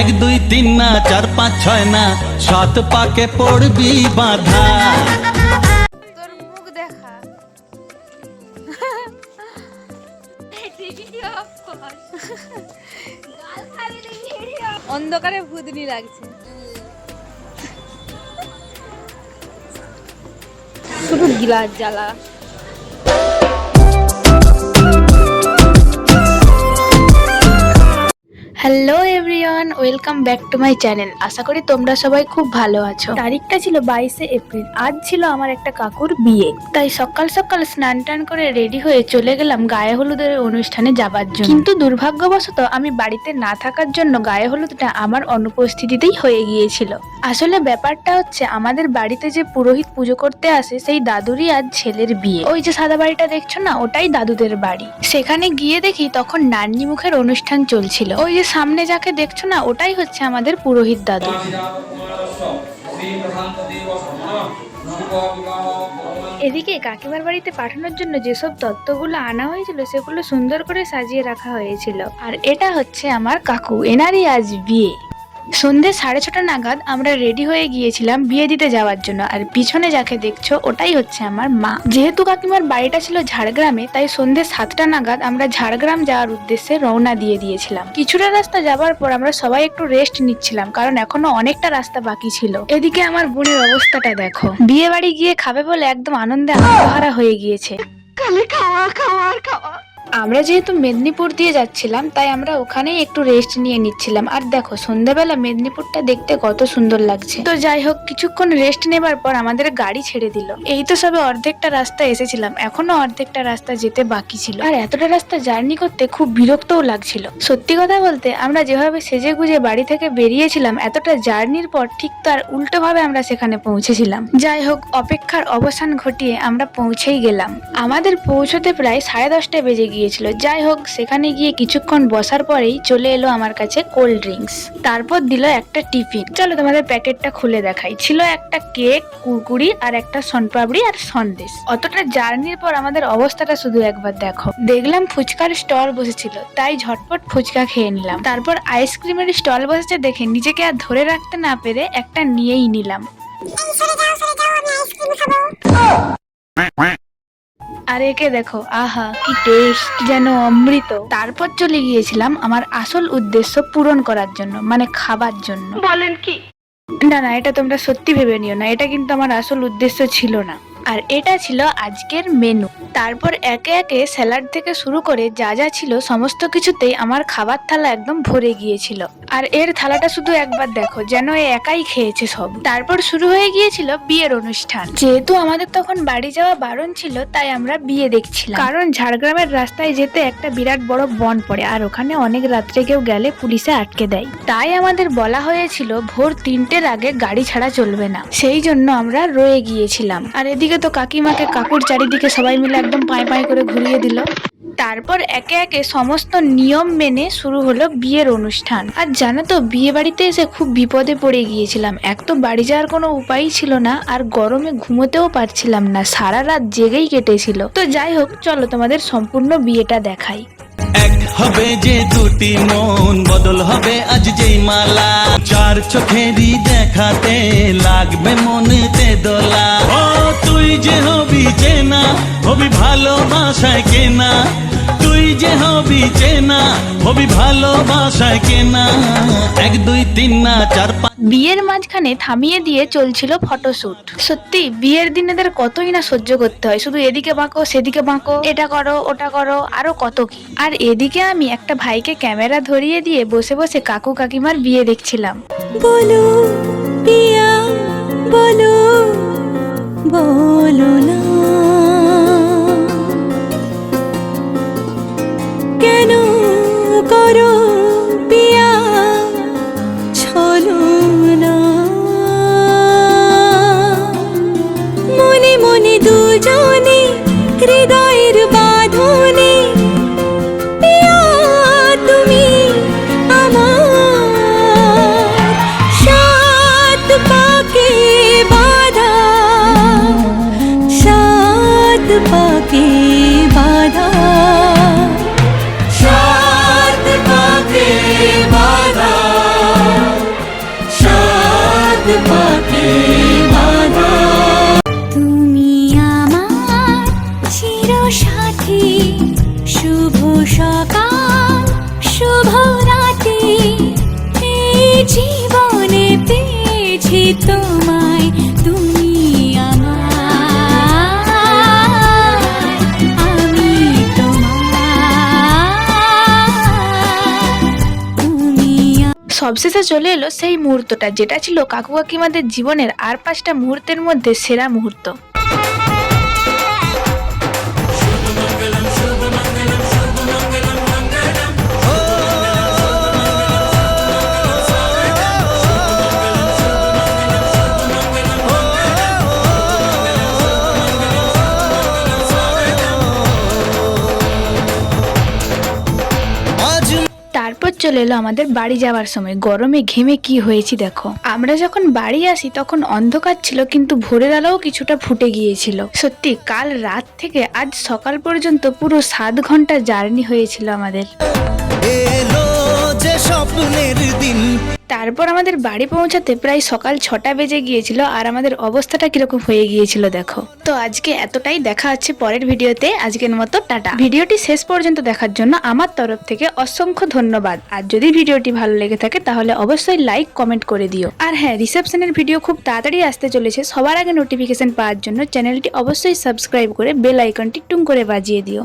এক, দুই, তিন না, চার, পাঁচ, ছয় না, সাত পাকে পড়বি বাধা। মুখ দেখা। অন্ধকারে ভূতনি লাগছে। শুধু গিলাস জ্বালা। Hello everyone welcome back to my channel আশা করি তোমরা সবাই খুব ভালো আছো। তারিখটা ছিল বাইশে এপ্রিল। আজ ছিল আমার একটা কাকুর বিয়ে। তাই সকাল সকাল স্নান টান করে রেডি হয়ে চলে গেলাম গায়ে হলুদের অনুষ্ঠানে যাবার জন্য। কিন্তু দুর্ভাগ্যবশত আমি বাড়িতে না থাকার জন্য গায়ে হলুদটা আমার অনুপস্থিতিতেই হয়ে গিয়েছিল। আসলে ব্যাপারটা হচ্ছে আমাদের বাড়িতে যে পুরোহিত পুজো করতে আসে সেই দাদুরই আজ ছেলের বিয়ে। ওই যে সাদা বাড়িটা দেখছ না ওটাই দাদুদের বাড়ি। সেখানে গিয়ে দেখি তখন নান্নি মুখের অনুষ্ঠান চলছিল। ওই যে সামনে যাকে দেখছ না ওটাই হচ্ছে আমাদের পুরোহিত দাদু। এদিকে কাকিমার বাড়িতে পাঠানোর জন্য যেসব তত্ত্বগুলো আনা হয়েছিল সেগুলো সুন্দর করে সাজিয়ে রাখা হয়েছিল। আর এটা হচ্ছে আমার কাকু এনারই আজ বিয়ে। সন্ধে সাড়ে ছটা নাগাদ আমরা রেডি হয়ে গিয়েছিলাম বিয়ে দিতে যাওয়ার জন্য। আর পিছনে যাকে দেখছ, ওটাই হচ্ছে আমার মা। যেহেতু কাকিমার বাড়িটা ছিল ঝাড়গ্রামে, তাই সন্ধে সাতটা নাগাদ আমরা ঝাড়গ্রাম যাওয়ার উদ্দেশ্যে রওনা দিয়ে দিয়েছিলাম। কিছুটা রাস্তা যাবার পর আমরা সবাই একটু রেস্ট নিচ্ছিলাম, কারণ এখনও অনেকটা রাস্তা বাকি ছিল। এদিকে আমার বোনের অবস্থাটা দেখো। বিয়ে বাড়ি গিয়ে খাবে বলে একদম আনন্দে আত্মহারা হয়ে গিয়েছে। আমরা যেহেতু মেদিনীপুর দিয়ে যাচ্ছিলাম, তাই আমরা ওখানেই একটু রেস্ট নিয়ে নিচ্ছিলাম। আর দেখো, সন্ধ্যাবেলা মেদিনীপুরটা দেখতে কত সুন্দর লাগছে। তো যাই হোক, কিছুক্ষণ রেস্ট নেবার পর আমাদের গাড়ি ছেড়ে দিল। এই তো সবে অর্ধেকটা রাস্তা এসেছিলাম, এখনও অর্ধেকটা রাস্তা যেতে বাকি ছিল। আর এতটা রাস্তা জার্নি করতে খুব বিরক্তও লাগছিল। সত্যি কথা বলতে, আমরা যেভাবে সেজে গুজে বাড়ি থেকে বেরিয়েছিলাম, এতটা জার্নির পর ঠিক তার উল্টো ভাবে আমরা সেখানে পৌঁছেছিলাম। যাই হোক, অপেক্ষার অবসান ঘটিয়ে আমরা পৌঁছেই গেলাম। আমাদের পৌঁছতে প্রায় সাড়ে দশটায় বেজে গিয়েছিল যাই হোক সেখানে গিয়ে কিছুক্ষণ বসার পরেই চলে এলো আমার কাছে কোল্ড ড্রিঙ্কস তারপর দিল একটা টিফিন। চলো তোমাদের প্যাকেটটা খুলে দেখাই। ছিল একটা কেক কুরকুরি আর একটা সনপাপড়ি আর সন্দেশ। অতটা জার্নির পর আমাদের অবস্থাটা শুধু একবার দেখো। দেখলাম ফুচকার স্টল বসেছিল তাই ঝটপট ফুচকা খেয়ে নিলাম। তারপর আইসক্রিমের স্টল বসেছে দেখে নিজেকে আর ধরে রাখতে না পেরে একটা নিয়েই নিলাম। আর একে দেখো আহা কি টেস্ট যেন অমৃত। তারপর চলে গিয়েছিলাম আমার আসল উদ্দেশ্য পূরণ করার জন্য মানে খাবার জন্য। বলেন কি? না না এটা তোমরা সত্যি ভেবে নিও না এটা কিন্তু আমার আসল উদ্দেশ্য ছিল না। আর এটা ছিল আজকের মেনু তারপর একে একে স্যালাড থেকে শুরু করে যা যা ছিল সমস্ত কিছুতেই আমার খাবার থালা একদম ভরে গিয়েছিল। আর এর থালাটা শুধু একবার দেখো, যেন এ একাই খেয়েছে সব। তারপর শুরু হয়ে গিয়েছিল বিয়ের অনুষ্ঠান। যেহেতু আমাদের তখন বাড়ি যাওয়া বারণ ছিল, তাই আমরা বিয়ে দেখছিলাম। কারণ ঝাড়গ্রামের রাস্তায় যেতে একটা বিরাট বড় বন পড়ে, আর ওখানে অনেক রাত্রে কেউ গেলে পুলিশে আটকে দেয়। তাই আমাদের বলা হয়েছিল, ভোর তিনটের আগে গাড়ি ছাড়া চলবে না। সেই জন্য আমরা রয়ে গিয়েছিলাম। আর এদিকে তো কাকিমাকে কাকুর চারিদিকে সবাই মিলে একদম পায়ে পায়ে করে ঘুরিয়ে দিল। তারপর একে একে সমস্ত নিয়ম মেনে শুরু হলো বিয়ের অনুষ্ঠান। আর জানো তো, বিয়ে বাড়িতে এসে খুব বিপদে পড়ে গিয়েছিলাম। এক তো বাড়ি যাওয়ার কোনো উপায়ই ছিল না, আর গরমে ঘুমোতেও পারছিলাম না, সারা রাত জেগেই কেটেছিল। তো যাই হোক, চলো তোমাদের সম্পূর্ণ বিয়েটা দেখাই। এক হবে যে দুটি মন, বদল হবে আজ যেই মালা। চার চোখেরই দেখাতে লাগবে মনেতে দোলা। ও তুই যে হবি চেনা হবি ভালোবাসায় কেনা যে হবি চেনা হবি ভালোবাসায় কেনা। এক দুই তিন না চার পাঁচ। বিয়ের মাঝখানে থামিয়ে দিয়ে চলছিল ফটোশুট। সত্যি বিয়ের দিন এদের কতই না সহ্য করতে হয়। শুধু এদিকে বাঁকো সেদিকে বাঁকো এটা করো ওটা করো আরও কত কি। আর এদিকে আমি একটা ভাইকে ক্যামেরা ধরিয়ে দিয়ে বসে বসে কাকু কাকিমার বিয়ে দেখছিলাম। বলো পিয়া বলো বলো না। হৃদয়ের পেয়েছি তোমায়, তুমি সবশেষে চলে এলো সেই মুহূর্তটা, যেটা ছিল কাকু কাকিমাদের জীবনের আর পাঁচটা মুহূর্তের মধ্যে সেরা মুহূর্ত। চলে এলো আমাদের বাড়ি যাওয়ার সময়। গরমে ঘেমে কি হয়েছি দেখো। আমরা যখন বাড়ি আসি তখন অন্ধকার ছিল কিন্তু ভোরের আলোও কিছুটা ফুটে গিয়েছিল। সত্যি, কাল রাত থেকে আজ সকাল পর্যন্ত পুরো সাত ঘণ্টা জার্নি হয়েছিল আমাদের। স্বপ্নের দিন। তারপর আমাদের বাড়ি পৌঁছাতে প্রায় সকাল ছটা বেজে গিয়েছিল আর আমাদের অবস্থাটা কীরকম হয়ে গিয়েছিল দেখো। তো আজকে এতটাই দেখা হচ্ছে পরের ভিডিওতে। আজকের মতো টাটা। ভিডিওটি শেষ পর্যন্ত দেখার জন্য আমার তরফ থেকে অসংখ্য ধন্যবাদ। আর যদি ভিডিওটি ভালো লেগে থাকে তাহলে অবশ্যই লাইক, কমেন্ট করে দিও। আর হ্যাঁ রিসেপশনের ভিডিও খুব তাড়াতাড়ি আসতে চলেছে। সবার আগে নোটিফিকেশন পাওয়ার জন্য চ্যানেলটি অবশ্যই সাবস্ক্রাইব করে বেল আইকনটি টুং করে বাজিয়ে দিও।